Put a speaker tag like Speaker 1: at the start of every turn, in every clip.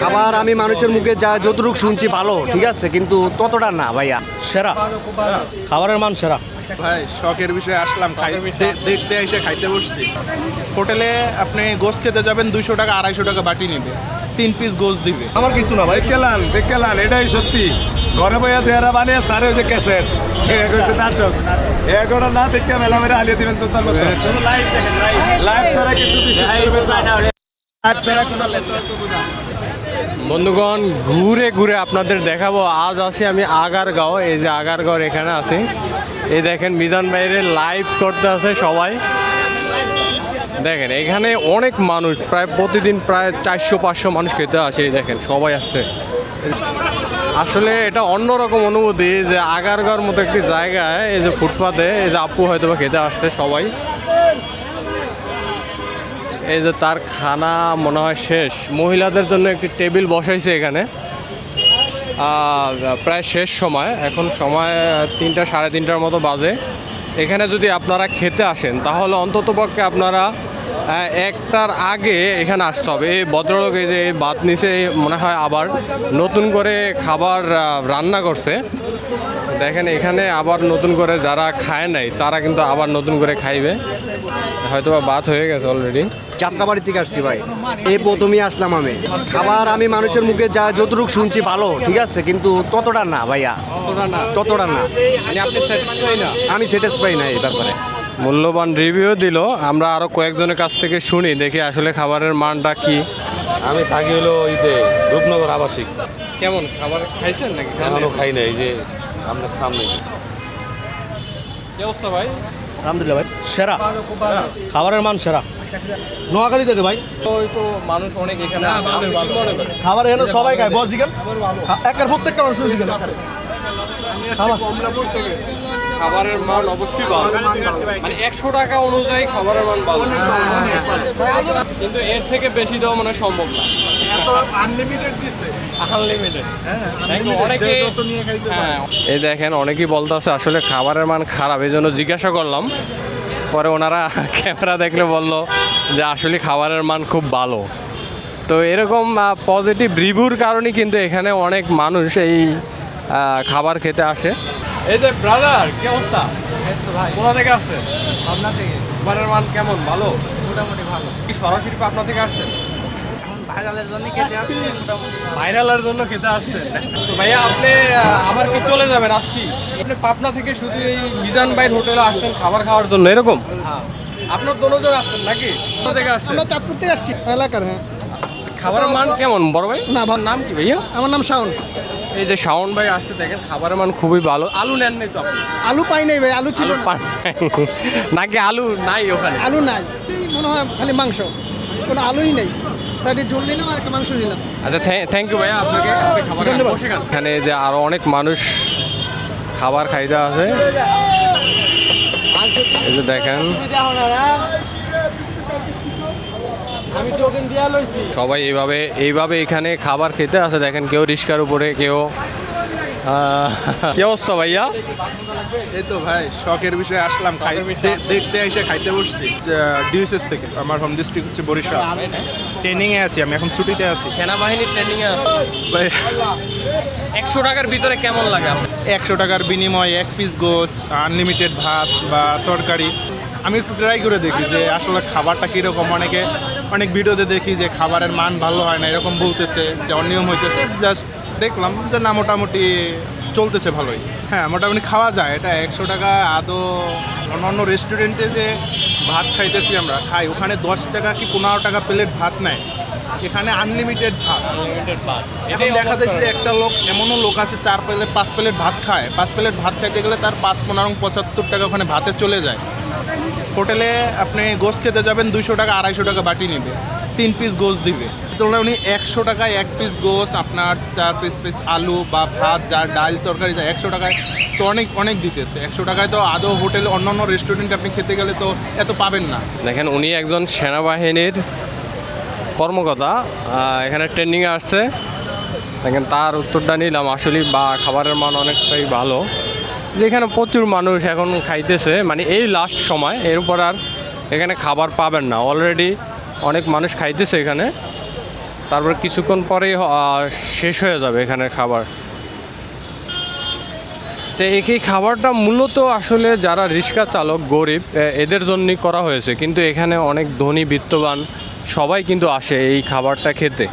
Speaker 1: খাবার আমি মানুষের মুখে যা যতটুকু শুনছি ভালো ঠিক আছে কিন্তু ততটা না ভাইয়া।
Speaker 2: সেরা। খাবারের মান সেরা।
Speaker 3: ভাই শখের বিষয়ে আসলাম দেখতে এসে খাইতে বসছি। হোটেলে আপনি গোস খেতে যাবেন দুইশো টাকা আড়াইশো টাকা বাটি নেবে। তিন পিস গোস দিবে।
Speaker 2: আমার কিছু না ভাই
Speaker 4: দেখলাম দেখলাম এটাই সত্যি। ঘরে বইয়া চেহারা বানিয়ে সারে ওই যে ক্যাসেট। নাটক। এগুলো না দেখে মেলা মেরে হালিয়ে দিবেন চোদ্দার মতো। লাইভ ছাড়া কিছু বিশেষ করবেন না। লাইভ ছাড়া কোনো
Speaker 5: বন্ধুগণ, ঘুরে ঘুরে আপনাদের দেখাবো। আজ আছি আমি আগারগাঁও, এই যে আগারগাঁওর এখানে আছি। এই দেখেন, মিজান বাইরে লাইভ করতে আছে সবাই। দেখেন, এখানে অনেক মানুষ, প্রায় প্রতিদিন প্রায় চারশো, পাঁচশো মানুষ খেতে আসে, এই দেখেন, সবাই আসছে। আসলে এটা অন্যরকম অনুভূতি যে আগারগাঁওর মতো একটি জায়গায় এই যে ফুটপাতে এই যে আপু হয়তো খেতে আসছে সবাই। এই যে তার খানা মনে হয় শেষ। মহিলাদের জন্য একটি টেবিল বসাইছে এখানে। প্রায় শেষ সময়। এখন সময় তিনটা, সাড়ে তিনটার মতো বাজে। এখানে যদি আপনারা খেতে আসেন, তাহলে অন্ততপক্ষে আপনারা একটার আগে এখানে আসতে হবে। এই ভদ্রলোক এই যে ভাত নিচে মনে হয় আবার নতুন করে খাবার রান্না করছে। দেখেন এখানে আবার নতুন করে যারা খায় নাই তারা কিন্তু আবার নতুন করে খাইবে। হয়তো বা ভাত হয়ে গেছে অলরেডি
Speaker 1: যাত্রাবাড়ি থেকে আসছি ভাই। এই প্রথমেই আসলাম আমি। খাবার আমি মানুষের মুখে যা যতটুকু শুনছি ভালো ঠিক আছে? কিন্তু ততটা না ভাইয়া।
Speaker 5: না?
Speaker 1: ততটা না।
Speaker 5: মানে আপনি স্যাটিসফাই না?
Speaker 1: আমি স্যাটিসফাই না এই ব্যাপারে।
Speaker 5: মূল্যবান রিভিউ দিল। আমরা আরও কয়েকজনের কাছ থেকে শুনি দেখি আসলে খাবারের মানটা কি।
Speaker 6: আমি থাকি হলো ইতে রূপনগর আবাসিক।
Speaker 5: কেমন? খাবার খাইছেন নাকি?
Speaker 6: খাই নাই যে আপনার সামনে।
Speaker 5: অবস্থা ভাই?
Speaker 2: আলহামদুলিল্লাহ ভাই। সেরা। খাবারের মান সেরা। নোয়াখালী থেকে ভাই।
Speaker 5: ওই তো মানুষ অনেক এখানে?
Speaker 2: খাবার এখানে সবাই খায় বস জিগান একের প্রত্যেকটা মানুষ জিগান
Speaker 5: খাবারের মান অবশ্যই ভালো। মানে একশো টাকা অনুযায়ী খাবারের মান ভালো। কিন্তু এর থেকে বেশি দেওয়া মানে সম্ভব না।
Speaker 3: আনলিমিটেড
Speaker 5: আনলিমিটেড অনেকে হ্যাঁ এই দেখেন অনেকেই বলতেছে আসলে খাবারের মান খারাপ। এই জন্য জিজ্ঞাসা করলাম। পরে ওনারা ক্যামেরা দেখলে বলল যে আসলে খাবারের মান খুব ভালো। তো এরকম পজিটিভ রিভিউর কারণে কিন্তু এখানে অনেক মানুষ এই খাবার খেতে আসে। এই যে ব্রাদার কি অবস্থা? কোথা থেকে আসছে
Speaker 7: পাবনা থেকে।
Speaker 5: খাবারের মান কেমন? ভালো?
Speaker 7: মোটামুটি ভালো।
Speaker 5: কি সরাসরি পাবনা থেকে আসছেন?
Speaker 7: ভাইরালের জন্য খেতে আসছি
Speaker 5: ভাইরালের জন্য খেতে আসছেন? তো ভাইয়া আপনি আবার কি চলে যাবেন আজকে আপনি পাবনা থেকে শুধু এই মিজান বাইর হোটেলে আসছেন খাবার খাওয়ার জন্য এরকম? আপনার দোনোজন আসছেন নাকি? কোথা থেকে আসছেন?
Speaker 8: চাঁদপুর থেকে আসছি এলাকার হ্যাঁ।
Speaker 5: খাবারের মান কেমন বড় ভাই?
Speaker 8: না ভালো।
Speaker 5: নাম কি ভাইয়া?
Speaker 8: আমার নাম শাওন।
Speaker 5: এই যে শাওন ভাই আসছে দেখেন খাবারের মান খুবই ভালো। আলু নেন নাই তো
Speaker 8: আলু পাই নাই ভাই আলু ছিল না।
Speaker 5: নাকি আলু নাই ওখানে?
Speaker 8: আলু নাই। মনে হয় খালি মাংস। কোনো আলুই নেই। ঝোল নিলাম আর একটা মাংস নিলাম।
Speaker 5: আচ্ছা থ্যাংক ইউ ভাইয়া আপনাকে এখানে যে আরও অনেক মানুষ খাবার খাইতে আছে এই যে দেখেন। সবাই এইভাবে এইভাবে এখানে খাবার খেতে আসে দেখেন কেউ রিক্সার উপরে কেউ কি অবস্থা ভাইয়া?
Speaker 3: এই তো ভাই শখের বিষয়ে আসলাম দেখতে এসে খাইতে বসছি ডিউসেস থেকে আমার হোম ডিস্ট্রিক্ট হচ্ছে বরিশাল। ট্রেনিংয়ে আছি আমি এখন ছুটিতে আছি।
Speaker 5: সেনাবাহিনীর ট্রেনিং এ আছে?
Speaker 3: ভাই
Speaker 5: একশো টাকার ভিতরে কেমন লাগে?
Speaker 3: একশো টাকার বিনিময়ে এক পিস গোস আনলিমিটেড ভাত বা তরকারি আমি একটু ট্রাই করে দেখি যে আসলে খাবারটা কীরকম অনেকে অনেক ভিডিওতে দেখি যে খাবারের মান ভালো হয় না এরকম বলতেছে যে অনিয়ম হইতেছে। জাস্ট দেখলাম যে না মোটামুটি চলতেছে ভালোই। হ্যাঁ মোটামুটি খাওয়া যায়। এটা একশো টাকা আদৌ অন্যান্য রেস্টুরেন্টে যে ভাত খাইতেছি আমরা খাই। ওখানে দশ টাকা কি পনেরো টাকা প্লেট ভাত নেয়। এখানে আনলিমিটেড ভাত। এখন দেখা যাচ্ছে একটা লোক এমনও লোক আছে চার প্লেট পাঁচ প্লেট ভাত খায়। পাঁচ প্লেট ভাত খাইতে গেলে তার পাঁচ পনেরো পঁচাত্তর টাকা ওখানে ভাতে চলে যায়। হোটেলে আপনি গোস খেতে যাবেন দুইশো টাকা, আড়াইশো টাকা বাটি নেবে। তিন পিস গোস দিবে। তুলনায় উনি একশো টাকায় এক পিস গোস আপনার চার পিস পিস আলু বা ভাত, যা ডাল তরকারি, যা একশো টাকায় তো অনেক অনেক দিতেছে। একশো টাকায় তো আদৌ হোটেলে অন্যান্য রেস্টুরেন্টে আপনি খেতে গেলে তো এত পাবেন না।
Speaker 5: দেখেন, উনি একজন সেনাবাহিনীর কর্মকর্তা এখানে ট্রেনিংয়ে আসছে। দেখেন, তার উত্তরটা নিলাম। আসলে বা, খাবারের মান অনেকটাই ভালো। যেখানে প্রচুর মানুষ এখন খাইতেছে মানে এই লাস্ট সময় এরপর আর এখানে খাবার পাবেন না। অলরেডি অনেক মানুষ খাইতেছে এখানে। তারপর কিছুক্ষণ পরেই শেষ হয়ে যাবে এখানের খাবার। তো এই এই খাবারটা মূলত আসলে যারা রিক্সা চালক, গরিব এদের জন্যই করা হয়েছে। কিন্তু এখানে অনেক ধনী, বিত্তবান সবাই কিন্তু আসে এই খাবারটা খেতে।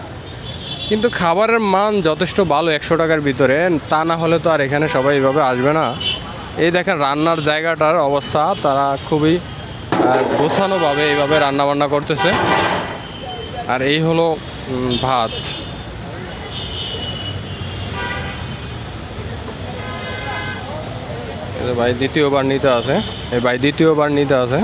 Speaker 5: কিন্তু খাবারের মান যথেষ্ট ভালো একশো টাকার ভিতরে। তা না হলে তো আর এখানে সবাই এইভাবে আসবে না। এই দেখেন রান্নার জায়গাটার অবস্থা, তারা খুবই গোছানোভাবে এইভাবে রান্নাবান্না করতেছে। আর এই হলো ভাত। ভাই দ্বিতীয়বার নিতে আছে। এই ভাই দ্বিতীয়বার নিতে আছে।